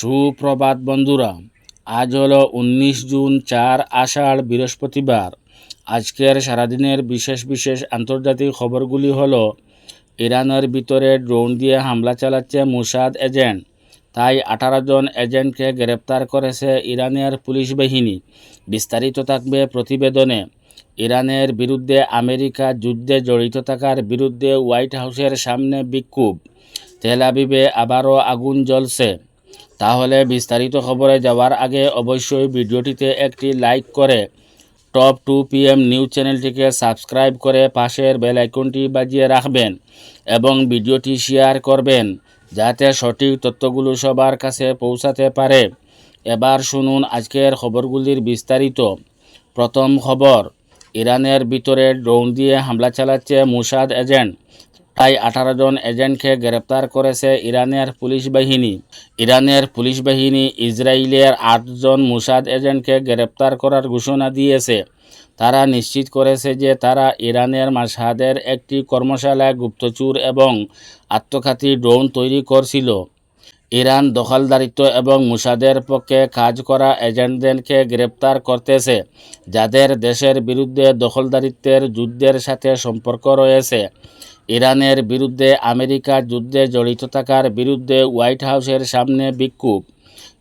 সুপ্রভাত বন্ধুরা, আজ হলো উনিশ জুন চার আষাঢ় বৃহস্পতিবার। আজকের সারাদিনের বিশেষ বিশেষ আন্তর্জাতিক খবরগুলি হল, ইরানের ভিতরে ড্রোন দিয়ে হামলা চালাচ্ছে মুসাদ এজেন্ট, তাই আঠারো জন এজেন্টকে গ্রেপ্তার করেছে ইরানের পুলিশ বাহিনী। বিস্তারিত থাকবে প্রতিবেদনে। ইরানের বিরুদ্ধে আমেরিকা যুদ্ধে জড়িত থাকার বিরুদ্ধে হোয়াইট হাউসের সামনে বিক্ষোভ। তেল আবিবে আবারও আগুন জ্বলছে। তাহলে বিস্তারিত খবরে যাওয়ার আগে অবশ্যই ভিডিওটিতে একটি লাইক করে টপ টু পিএম নিউজ চ্যানেলটিকে সাবস্ক্রাইব করে পাশের বেল আইকনটি বাজিয়ে রাখবেন এবং ভিডিওটি শেয়ার করবেন যাতে সঠিক তথ্যগুলো সবার কাছে পৌঁছাতে পারে। এবার শুনুন আজকের খবরগুলির বিস্তারিত। প্রথম খবর, ইরানের ভিতরে ড্রোন দিয়ে হামলা চালাচ্ছে মুসাদ এজেন্ট। তাই আঠারো জন এজেন্টকে গ্রেপ্তার করেছে ইরানের পুলিশ বাহিনী। ইরানের পুলিশ বাহিনী ইসরায়েলের আটজন মুসাদ এজেন্টকে গ্রেপ্তার করার ঘোষণা দিয়েছে তারা নিশ্চিত করেছে যে তারা ইরানের মাসাদের একটি কর্মশালায় গুপ্তচুর এবং আত্মঘাতী ড্রোন তৈরি করছিল ইরান দখলদারিত্ব এবং মুসাদের পক্ষে কাজ করা এজেন্টদেরকে গ্রেপ্তার করতেছে, যাদের দেশের বিরুদ্ধে দখলদারিত্বের যুদ্ধের সাথে সম্পর্ক রয়েছে। ইরানের বিরুদ্ধে আমেরিকা যুদ্ধে জড়িত থাকার বিরুদ্ধে হোয়াইট হাউসের সামনে বিক্ষোভ।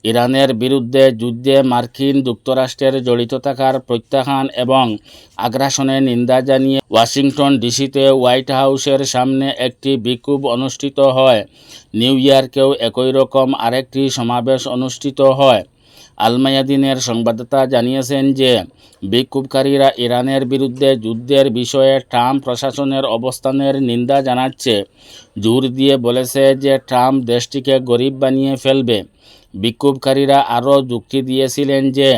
ইরানের বিরুদ্ধে যুদ্ধে মার্কিন যুক্তরাষ্ট্রের জড়িত থাকার প্রত্যাখ্যান এবং আগ্রাসনের নিন্দা জানিয়ে ওয়াশিংটন ডিসিতে হোয়াইট হাউসের সামনে একটি বিক্ষোভ অনুষ্ঠিত হয়। নিউ ইয়র্কেও একই রকম আরেকটি সমাবেশ অনুষ্ঠিত হয়। আলমায়াদিনের সংবাদদাতা জানিয়েছেন যে, বিক্ষোভকারীরা ইরানের বিরুদ্ধে যুদ্ধের বিষয়ে ট্রাম্প প্রশাসনের অবস্থানের নিন্দা জানাচ্ছে। জোর দিয়ে বলেছে যে, ট্রাম্প দেশটিকে গরিব বানিয়ে ফেলবে। বিক্ষোভকারীরা আরও যুক্তি দিয়েছিলেন যে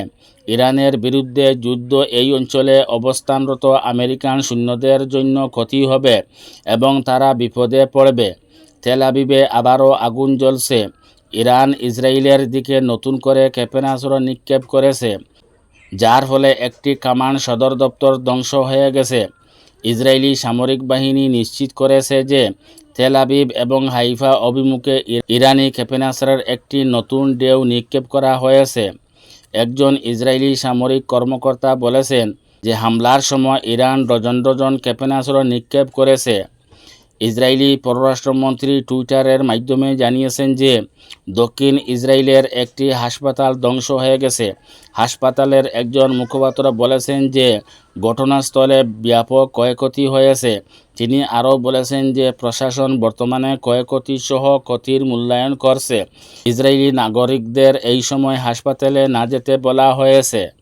ইরানের বিরুদ্ধে যুদ্ধ এই অঞ্চলে অবস্থানরত আমেরিকান সৈন্যদের জন্য ক্ষতি হবে এবং তারা বিপদে পড়বে। তেল আবিবে আবারও আগুন জ্বলছে। ইরান ইসরায়েলের দিকে নতুন করে ক্ষেপণাস্ত্র নিক্ষেপ করেছে, যার ফলে একটি কামান সদর দপ্তর ধ্বংস হয়ে গেছে। ইসরায়েলি সামরিক বাহিনী নিশ্চিত করেছে যে তেল আবিব এবং হাইফা অভিমুখে ইরানি ক্ষেপণাস্ত্রের একটি নতুন ঢেউ নিক্ষেপ করা হয়েছে। একজন ইসরায়েলি সামরিক কর্মকর্তা বলেছেন যে হামলার সময় ইরান ডজন ডজন ক্ষেপণাস্ত্র নিক্ষেপ করেছে। ইসরায়েলি পররাষ্ট্রমন্ত্রী টুইটারের মাধ্যমে জানিয়েছেন যে, দক্ষিণ ইসরায়েলের একটি হাসপাতাল ধ্বংস হয়ে গেছে। হাসপাতালের একজন মুখপাত্র বলেছেন যে, ঘটনাস্থলে ব্যাপক ক্ষয়ক্ষতি হয়েছে। তিনি আরও বলেছেন যে, প্রশাসন বর্তমানে ক্ষয়ক্ষতি সহ ক্ষতির মূল্যায়ন করছে। ইসরায়েলি নাগরিকদের এই সময় হাসপাতালে না যেতে বলা হয়েছে।